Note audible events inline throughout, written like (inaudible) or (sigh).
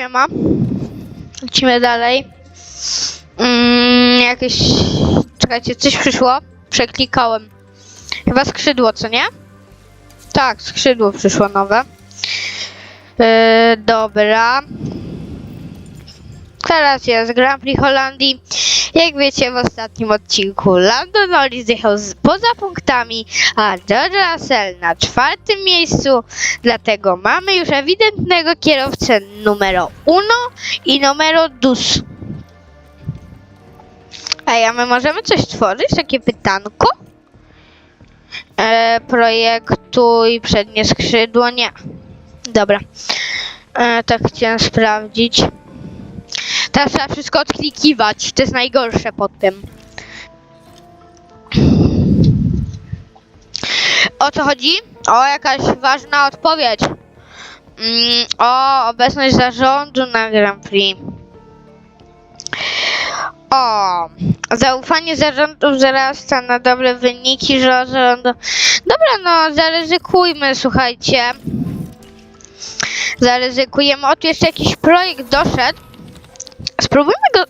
siema. Lecimy dalej. Mm, jakieś... Czekajcie, coś przyszło. Przeklikałem. Chyba skrzydło, co nie? Tak, skrzydło przyszło nowe. Yy, dobra. Teraz jest Grand Prix Holandii. Jak wiecie, w ostatnim odcinku Lando Norris zjechał z, poza punktami, a George Russell na czwartym miejscu. Dlatego mamy już ewidentnego kierowcę numero uno i numero dos. Ej, a my możemy coś tworzyć? Takie pytanko? E, projektuj przednie skrzydło? Nie. Dobra. E, tak chciałem sprawdzić. Teraz trzeba wszystko odklikiwać. To jest najgorsze po tym. O co chodzi? O, jakaś ważna odpowiedź. Mm, o, obecność zarządu na Grand Prix. O, zaufanie zarządów wzrasta na dobre wyniki zarządu. Dobra, no, zaryzykujmy, słuchajcie. Zaryzykujemy. O, tu jeszcze jakiś projekt doszedł. Spróbujmy go.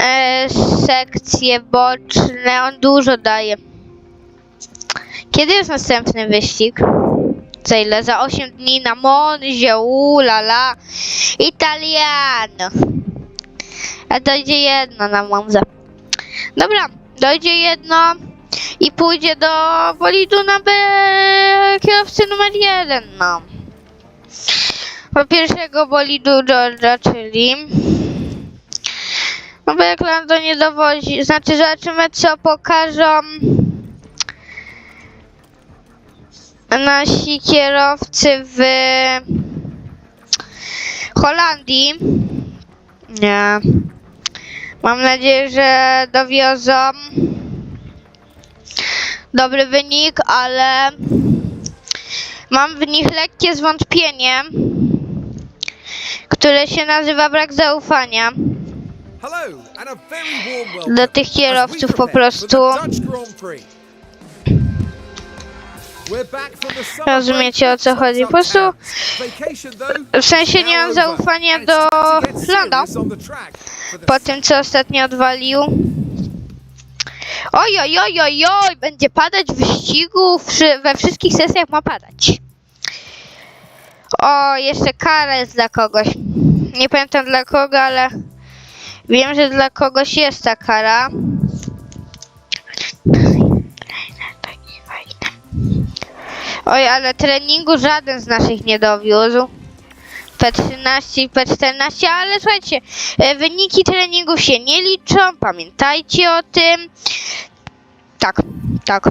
E, sekcje boczne, on dużo daje. Kiedy jest następny wyścig? Za ile? Za 8 dni na Monzie, ulala. Italiano. A dojdzie jedno na Monza. Dobra, dojdzie jedno i pójdzie do bolidu na B kierowcy numer jeden, no. Po pierwszego bolidu George'a, czyli... No bo jak Lando nie dowodzi, znaczy zobaczymy co pokażą nasi kierowcy w Holandii. Nie. Mam nadzieję, że dowiozą dobry wynik, ale mam w nich lekkie zwątpienie, które się nazywa brak zaufania. Do tych kierowców po prostu. Rozumiecie, o co chodzi? Po prostu- W sensie nie mam zaufania do the Po tym, co ostatnio odwalił. Oj, oj, oj, oj, oj, będzie padać w wyścigu, we wszystkich sesjach ma padać. O, jeszcze kara jest dla kogoś. Nie pamiętam dla kogo, ale wiem, że dla kogoś jest ta kara. Oj, ale treningu żaden z naszych nie dowiózł. P13 i P14, ale słuchajcie, e, wyniki treningów się nie liczą, pamiętajcie o tym. Tak, tak.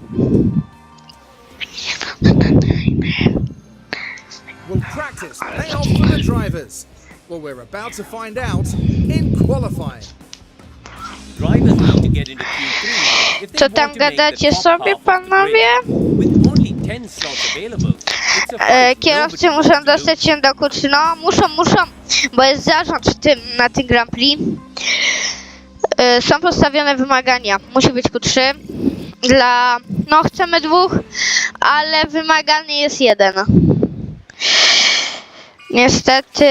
Will practice pay off for the drivers? Well, we're about to find out in qualifying. Drivers need to get into Q3 if they Co want tam to make the gadacie sobie, half of the panowie? grid. With only 10 slots available, it's a E, fight kierowcy nobody muszą wants to dostać się do Q3. No, muszą, muszą, bo jest zarząd tym, na tym Grand Prix. E, są postawione wymagania. Musi być Q3. Dla, no chcemy dwóch, ale wymagany jest jeden. Niestety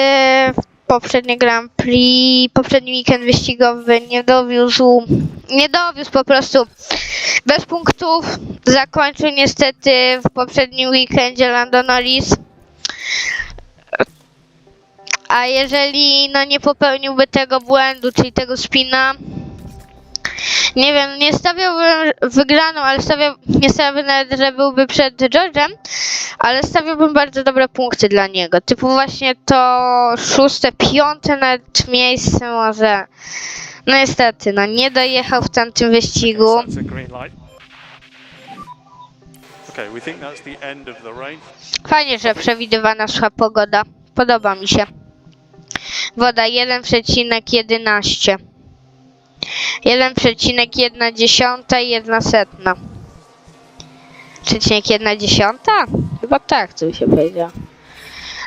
poprzedni Grand Prix, poprzedni weekend wyścigowy nie dowiózł, nie dowiózł po prostu bez punktów. Zakończył niestety w poprzednim weekendzie Lando Norris. A jeżeli no nie popełniłby tego błędu, czyli tego spina, nie wiem, nie stawiałbym wygraną, ale nie stawiałbym nawet, że byłby przed George'em, ale stawiałbym bardzo dobre punkty dla niego. Typu właśnie to szóste, piąte nawet miejsce może. No niestety, no nie dojechał w tamtym wyścigu. Fajnie, że przewidywana sucha pogoda. Podoba mi się. Woda 1,11. 1,1 i 1 setna. Przecinek 1 dziesiąta? Chyba tak, co mi się powiedział.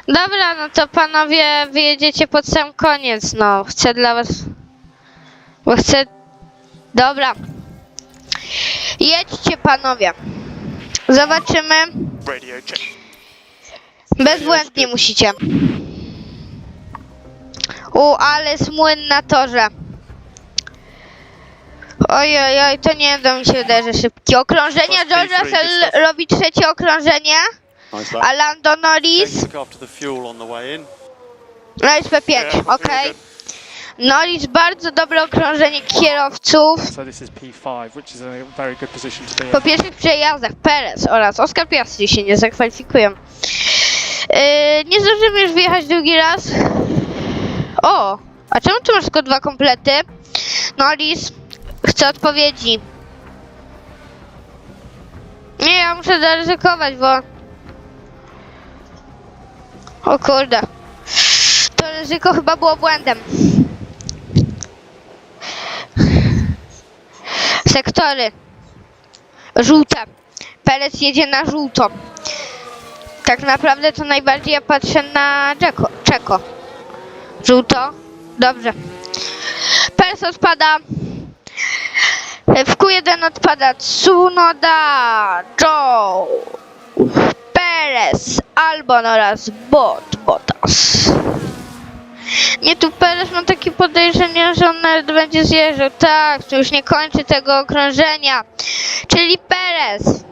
Dobra, no to panowie wyjedziecie pod sam koniec, no. Chcę dla was... Bo chcę... Dobra. Jedźcie panowie. Zobaczymy. Bezbłędnie musicie. U, ale jest młyn na torze. Oj, oj, oj, to nie do mi się że szybkie okrążenie. George P3, Russell robi trzecie okrążenie, a. Lando Norris. No jest P5, Yeah, really okej. good. Norris bardzo dobre okrążenie kierowców. So this is P5, which is a very good position to be in. Po pierwszych przejazdach Perez oraz Oscar Piastri się nie zakwalifikują. Yy, nie zdążymy już wyjechać drugi raz. O, a czemu tu masz tylko dwa komplety? Norris, chcę odpowiedzi. Nie, ja muszę zaryzykować, bo... O kurde. To ryzyko chyba było błędem. Sektory. Żółte. Perez jedzie na żółto. Tak naprawdę to najbardziej ja patrzę na Czeko. Czeko. Żółto. Dobrze. Perez odpada. W Q1 odpada Tsunoda, Joe, Perez, Albon oraz Bot, Bottas. Nie, tu Perez mam takie podejrzenie, że on nawet będzie zjeżdżał. Tak, to już nie kończy tego okrążenia. Czyli Perez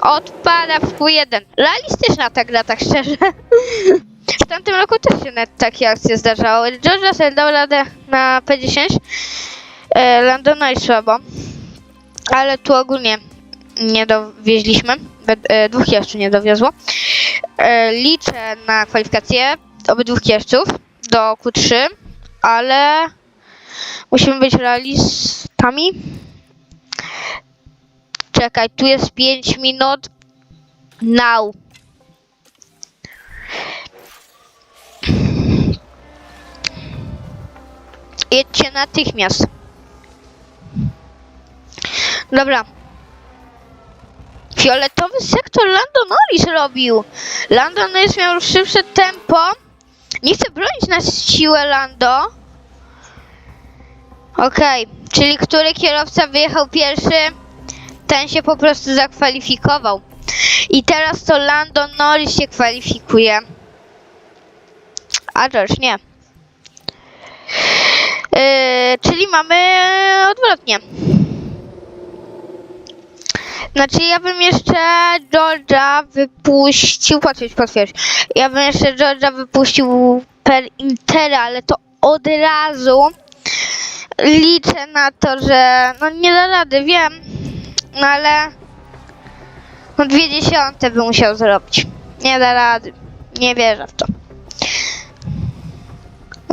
odpada w Q1. Realistyczna ta gra, tak szczerze. W tamtym roku też się nawet takie akcje zdarzały. George Russell dał radę na P10. E, Landona i słabo. Ale tu ogólnie nie dowieźliśmy. E, Dwóch jeszcze nie dowiozło. E, Liczę na kwalifikację obydwu kierowców do Q3, ale musimy być realistami. Czekaj, tu jest 5 minut. Now. Jedźcie natychmiast. Dobra. Fioletowy sektor Lando Norris robił. Lando Norris miał szybsze tempo. Nie chcę bronić na siłę Lando. Okej, czyli który kierowca wyjechał pierwszy, ten się po prostu zakwalifikował. I teraz to Lando Norris się kwalifikuje. A George nie. Yy, czyli mamy odwrotnie. Znaczy ja bym jeszcze George'a wypuścił, potwierdź, potwierdź. Ja bym jeszcze George'a wypuścił per Intera, ale to od razu liczę na to, że no nie da rady, wiem, no ale no dwie dziesiąte by musiał zrobić. Nie da rady. Nie wierzę w to.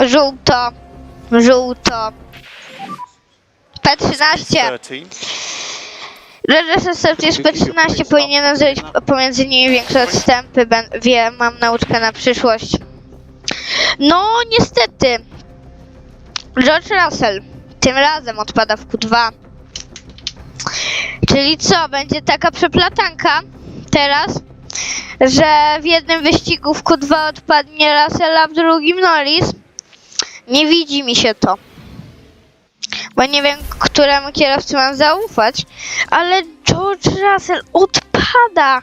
Żółto, żółto. P13. 13. Reżyser jest P13 powinienem zrobić pomiędzy nimi większe odstępy. Ben, wiem, mam nauczkę na przyszłość. No, niestety. George Russell tym razem odpada w Q2. Czyli co, będzie taka przeplatanka teraz, że w jednym wyścigu w Q2 odpadnie Russell, a w drugim Norris? Nie widzi mi się to bo nie wiem, któremu kierowcy mam zaufać, ale George Russell odpada.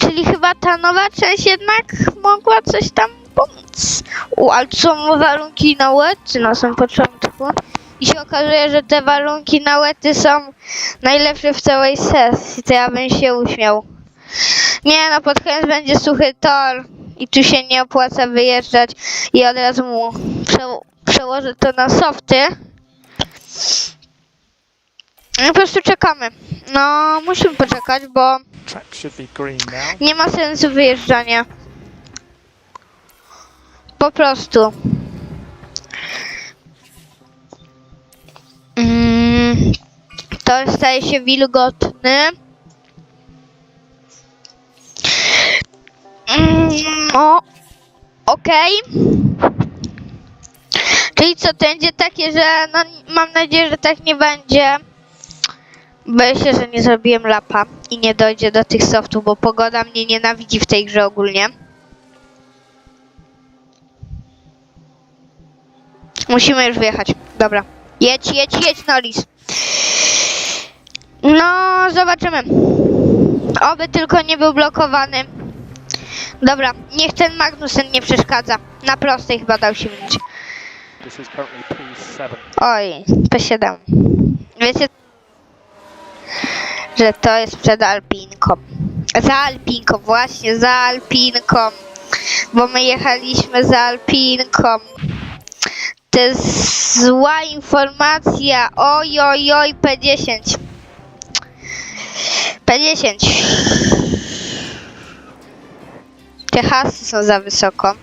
Czyli chyba ta nowa część jednak mogła coś tam pomóc. U, ale są warunki na łety na samym początku. I się okazuje, że te warunki na łety są najlepsze w całej sesji. To ja bym się uśmiał. Nie no, pod koniec będzie suchy tor i tu się nie opłaca wyjeżdżać i od razu mu prze- przełożę to na softy. No po prostu czekamy. No, musimy poczekać, bo nie ma sensu wyjeżdżania. Po prostu. Mm, to staje się wilgotny. Mm, o, okej. Czyli co, to będzie takie, że no mam nadzieję, że tak nie będzie. Boję się, że nie zrobiłem lapa i nie dojdzie do tych softów, bo pogoda mnie nienawidzi w tej grze ogólnie. Musimy już wyjechać. Dobra. Jedź, jedź, jedź, Norris. No, zobaczymy. Oby tylko nie był blokowany. Dobra, niech ten Magnusen nie przeszkadza. Na prostej chyba dał się mylić. This is currently P7. Oj, P7. Wiecie, że to jest przed Alpinką. Za Alpinką, właśnie, za Alpinką. Bo my jechaliśmy za Alpinką. To jest zła informacja. Oj, oj, oj, P10. P10. Te hasy są za wysoko.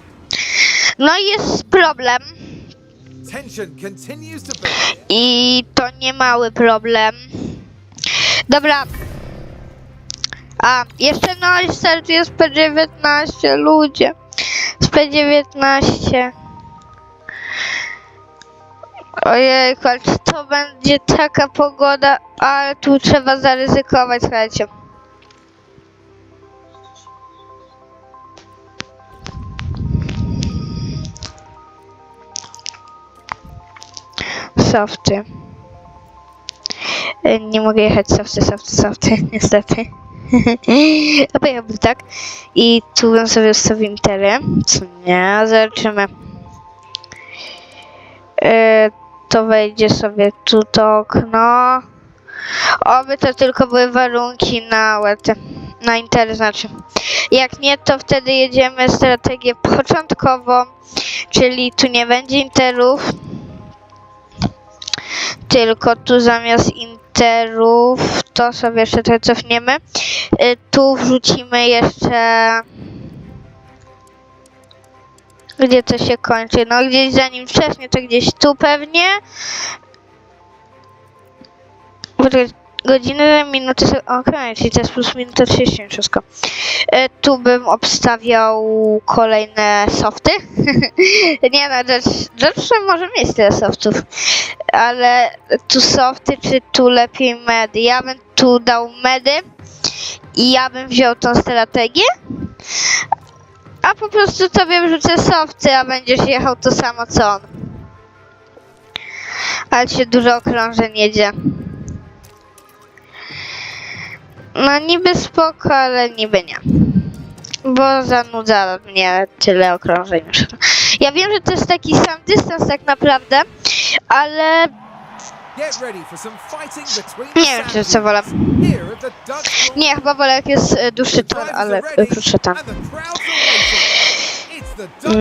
No i jest problem. I to nie mały problem. Dobra. A, jeszcze no startuje z P19, ludzie. Z P19. Ojejku, ale to będzie taka pogoda, ale tu trzeba zaryzykować, słuchajcie. Softy. E, Nie mogę jechać softy, softy, softy, (laughs) niestety. (laughs) A pojechałbym tak. I tu bym sobie ustawił intery. Co nie, zobaczymy. E, to wejdzie sobie tu to okno. Oby to tylko były warunki na łety. Na intery znaczy. Jak nie, to wtedy jedziemy strategię początkową, czyli tu nie będzie interów, tylko tu zamiast interów to sobie jeszcze trochę cofniemy. Y, Tu wrzucimy jeszcze. Gdzie to się kończy? No gdzieś zanim wcześniej, to gdzieś tu pewnie. Godziny, minuty, okej, czyli to jest plus minuta 30 wszystko. Y, Tu bym obstawiał kolejne softy. (laughs) Nie no, George może mieć tyle softów ale tu softy, czy tu lepiej medy? Ja bym tu dał medy i ja bym wziął tą strategię, a po prostu tobie wrzucę softy, a będziesz jechał to samo co on. Ale się dużo okrążeń jedzie. No niby spoko, ale niby nie. Bo zanudza mnie tyle okrążeń już. Ja wiem, że to jest taki sam dystans tak naprawdę, ale nie wiem, czy co wolę. Nie, chyba wolę jak jest e, dłuższy tor, ale krótszy tam.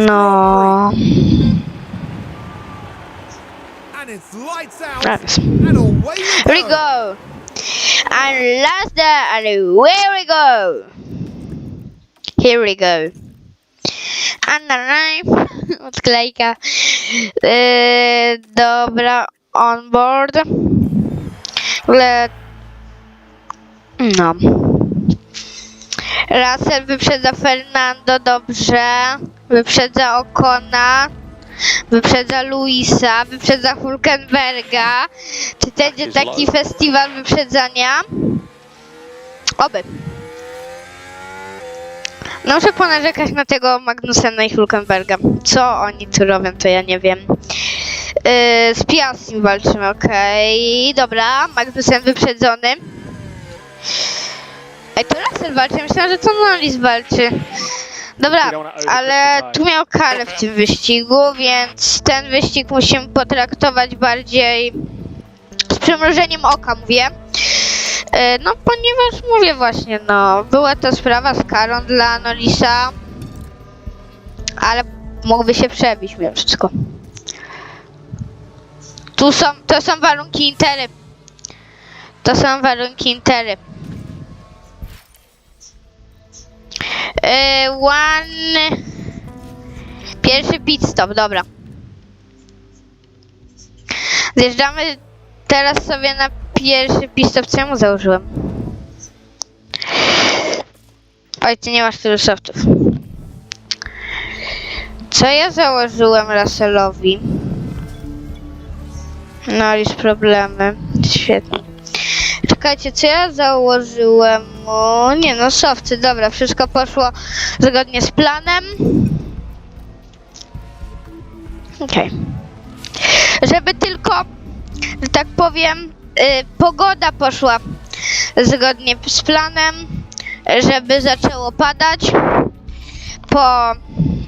No. Prix, and away we go. And last there, and where we go. Here we go. And the name. (laughs) Odklejka. Yy, dobra, on board. No. Russell wyprzedza Fernando dobrze. Wyprzedza Okona. Wyprzedza Luisa. Wyprzedza Hulkenberga. Czy to będzie taki festiwal wyprzedzania? Oby. No, muszę ponarzekać na tego Magnusena i Hulkenberga. Co oni tu robią, to ja nie wiem. Yy, z Piastrim walczymy, okej. Dobra, Magnusen wyprzedzony. Ej, to Russell walczy, myślałam, że to Norris walczy. Dobra, ale tu miał karę w tym wyścigu, więc ten wyścig musimy potraktować bardziej z przymrużeniem oka, mówię. E, No, ponieważ mówię właśnie, no, była to sprawa z karą dla Norisa, ale mógłby się przebić mimo wszystko. Tu są, to są warunki intery. To są warunki intery. E, one... Pierwszy pit stop, dobra. Zjeżdżamy teraz sobie na pierwszy pit stop. Co ja założyłem? Oj, ty nie masz tylu softów. Co ja założyłem Russellowi? No, jest problemy. Świetnie. Czekajcie, co ja założyłem? O, nie no, softy, dobra, wszystko poszło zgodnie z planem. Okej. Żeby tylko, że tak powiem, y, pogoda poszła zgodnie z planem, żeby zaczęło padać. po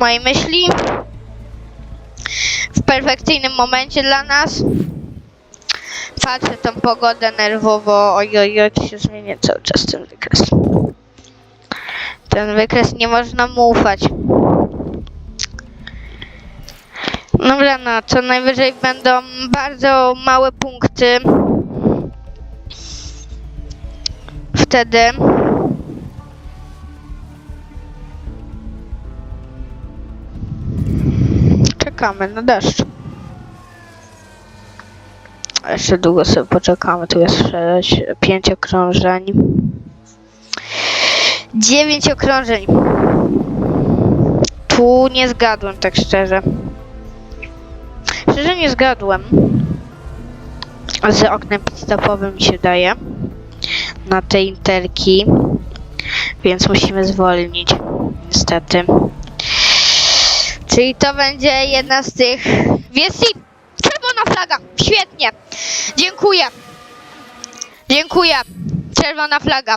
mojej myśli. W perfekcyjnym momencie dla nas. Patrzę tą pogodę nerwowo. Oj, oj, się zmienia cały czas ten wykres. Ten wykres nie można mu ufać. Dobra, no co najwyżej będą bardzo małe punkty. Wtedy. Czekamy na deszcz. Jeszcze długo sobie poczekamy. Tu jest sześć, pięć okrążeń. Dziewięć okrążeń. Tu nie zgadłem, tak szczerze. Szczerze nie zgadłem. Z oknem pit-stopowym mi się daje. Na te interki. Więc musimy zwolnić. Niestety. Czyli to będzie jedna z tych. Wiesi! Czerwona flaga! Świetnie! Dziękuję! Dziękuję! Czerwona flaga.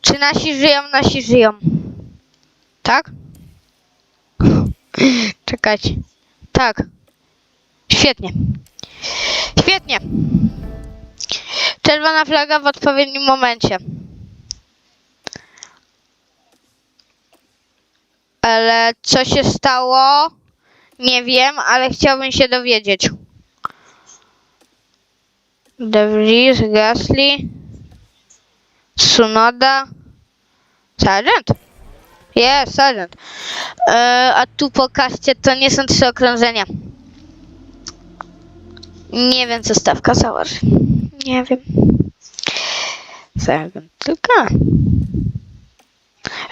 Czy nasi żyją? Nasi żyją. Tak? (laughs) Czekajcie. Tak. Świetnie. Świetnie. Czerwona flaga w odpowiednim momencie. Ale co się stało? Nie wiem, ale chciałbym się dowiedzieć. De Gasly, Sunoda, Sargent. Jest, Sargent. E, a tu pokażcie, to nie są trzy okrążenia. Nie wiem, co stawka założy. Nie wiem. Sargent tylko.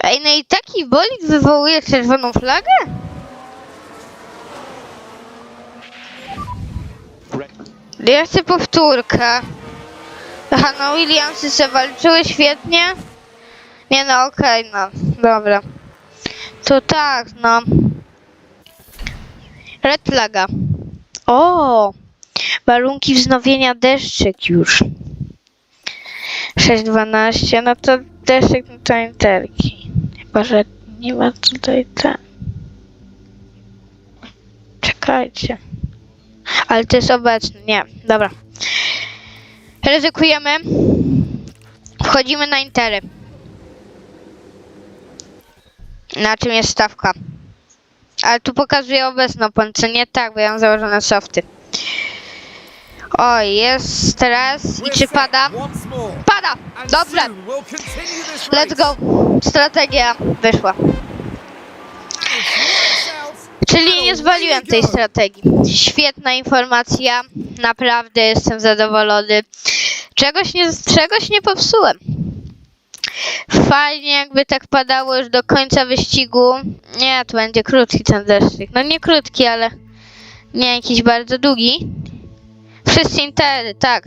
Ej, no i taki bolid wywołuje czerwoną flagę? Ja chcę powtórkę. Aha, no Williamsy se walczyły świetnie. Nie no, okej, no. Dobra. To tak, no. Red flaga. O! Warunki wznowienia deszczyk już. 6.12, no to deszczyk no to interki. Chyba, że nie ma tutaj ten. Czekajcie. Ale to jest obecny. Nie, dobra. Ryzykujemy. Wchodzimy na intery. Na czym jest stawka? Ale tu pokazuje obecną pączę. Nie tak, bo ja mam założone softy. Oj, jest stres. I czy pada? Pada! Dobrze. Let's go. Strategia wyszła. Czyli nie zwaliłem tej strategii. Świetna informacja. Naprawdę jestem zadowolony. Czegoś nie, czegoś nie popsułem. Fajnie jakby tak padało już do końca wyścigu. Nie, to będzie krótki ten deszczyk. No nie krótki, ale nie jakiś bardzo długi. Wszyscy intery, tak.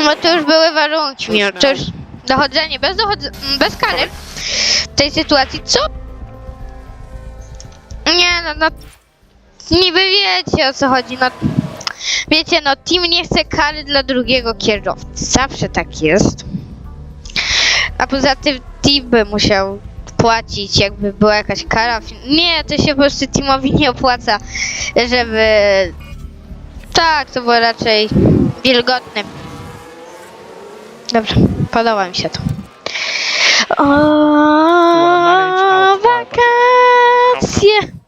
No to już były warunki. mimo- To już dochodzenie bez, dochodz- bez kary w tej sytuacji. Co nie, no, no. Niby wiecie o co chodzi, no. Wiecie, no, team nie chce kary dla drugiego kierowcy. Zawsze tak jest. A poza tym team by musiał płacić, jakby była jakaś kara. Nie, to się po prostu teamowi nie opłaca, żeby. Tak, to było raczej wilgotne. Dobrze, podoba mi się to. O, wakacje.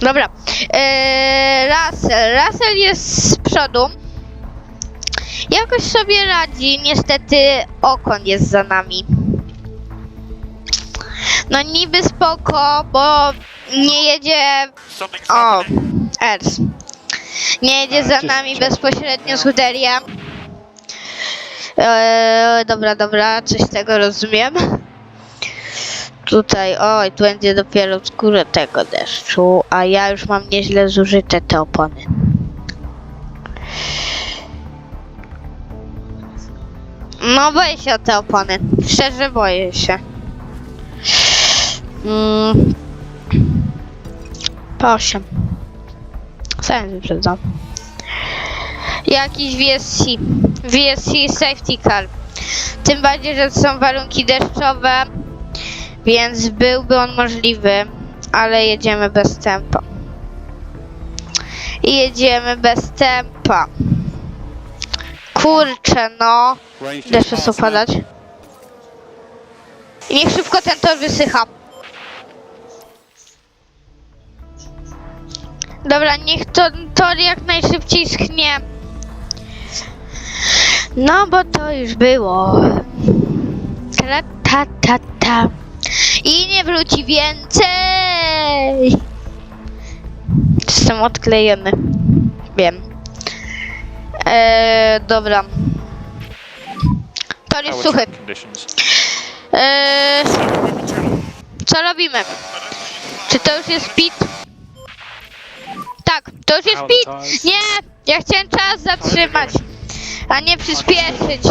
Dobra. Eee, Russell. Russell jest z przodu. Jakoś sobie radzi. Niestety Okon jest za nami. No niby spoko, bo nie jedzie... O, Ers. Nie jedzie za nami bezpośrednio Scuderia. Eee, dobra, dobra, coś z tego rozumiem. Tutaj, oj, tu będzie dopiero skórę tego deszczu, a ja już mam nieźle zużyte te opony. No, boję się o te opony. Szczerze boję się. Mm. Po 8. Sam wyprzedzam. Jakiś VSC. VSC safety car. Tym bardziej, że są warunki deszczowe, więc byłby on możliwy, ale jedziemy bez tempa. I jedziemy bez tempa. Kurczę, no. Deszcz przestał padać. I niech szybko ten tor wysycha. Dobra, niech to tor jak najszybciej schnie. No bo to już było. Ta, ta, ta, ta. I nie wróci więcej. Jestem odklejony. Wiem. Eee, dobra. Tor jest suchy. Eee, co robimy? Czy to już jest speed? Tak, to już jest tires? Nie, ja chciałem czas zatrzymać, a nie przyspieszyć.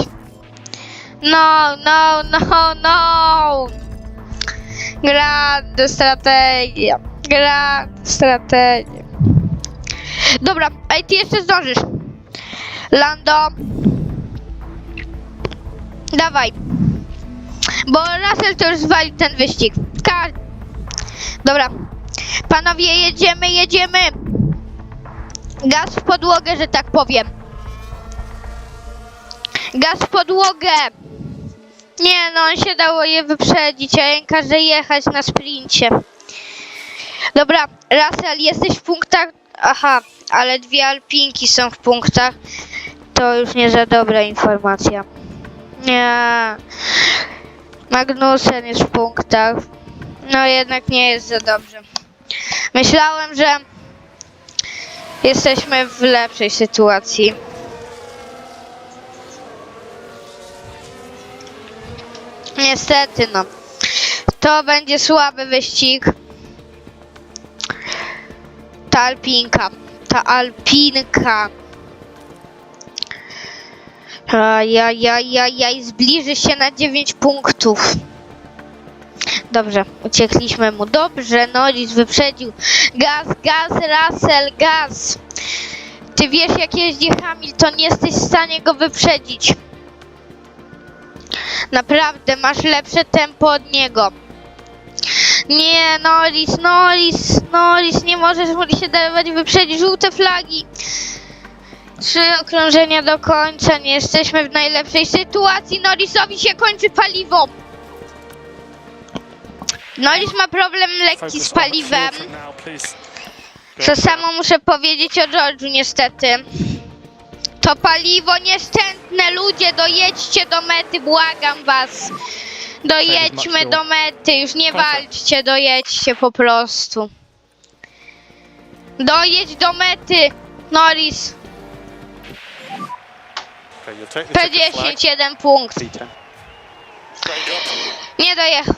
No, no, no, no. Grande strategia. Grande strategia. Dobra, ej, ty jeszcze zdążysz. Lando. Dawaj. Bo Russell to już zwalił ten wyścig. Ka Dobra. Panowie, jedziemy, jedziemy. Gaz w podłogę, że tak powiem. Gaz w podłogę. Nie no, on się dało je wyprzedzić, a ja każe jechać na sprincie. Dobra, Russell, jesteś w punktach... Aha, ale dwie alpinki są w punktach. To już nie za dobra informacja. Nie. Magnusen jest w punktach. No jednak nie jest za dobrze. Myślałem, że jesteśmy w lepszej sytuacji. Niestety no. To będzie słaby wyścig. Ta alpinka. Ta alpinka. Ajajajajaj, zbliży się na 9 punktów. Dobrze, uciekliśmy mu. Dobrze, Norris wyprzedził. Gaz, gaz, Russell, gaz. Ty wiesz, jak jeździ Hamilton, jesteś w stanie go wyprzedzić. Naprawdę, masz lepsze tempo od niego. Nie, Norris, Norris, Norris, nie możesz mu się dawać wyprzedzić. Żółte flagi. Trzy okrążenia do końca, nie jesteśmy w najlepszej sytuacji. Norrisowi się kończy paliwo. Norris ma problem lekki z paliwem. To samo muszę powiedzieć o George'u niestety. To paliwo nieszczęsne, ludzie, dojedźcie do mety, błagam was. Dojedźmy do mety, już nie walczcie, dojedźcie po prostu. Dojedź do mety, Norris. Okay, you'll take the ticket flag. P10, jeden punkt. P10. Nie dojechał.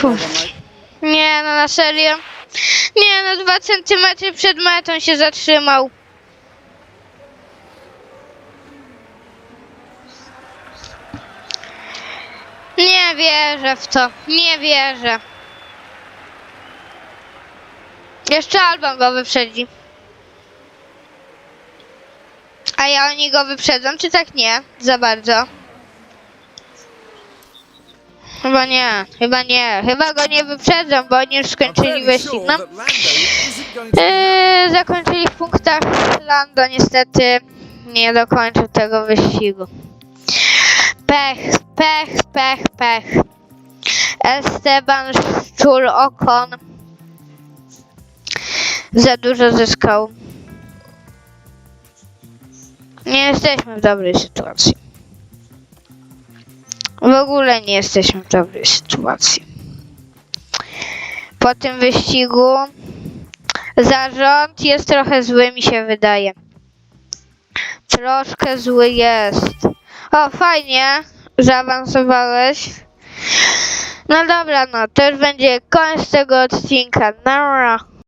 Kurde. Nie no, na serio. Nie no, dwa centymetry przed metą się zatrzymał. Nie wierzę w to. Nie wierzę. Jeszcze Alban go wyprzedzi. A ja oni go wyprzedzam, czy tak nie? Za bardzo. Chyba nie, chyba nie. Chyba go nie wyprzedzam, bo oni już skończyli wyścig. No. Eee, zakończyli w punktach Lando, niestety nie dokończył tego wyścigu. Pech, pech, pech, pech. Esteban Szczur Okon za dużo zyskał. Nie jesteśmy w dobrej sytuacji. W ogóle nie jesteśmy w dobrej sytuacji. Po tym wyścigu Zarząd jest trochę zły, mi się wydaje. Troszkę zły jest. O, fajnie, zaawansowałeś. No dobra, no, to już będzie koniec tego odcinka. Nara.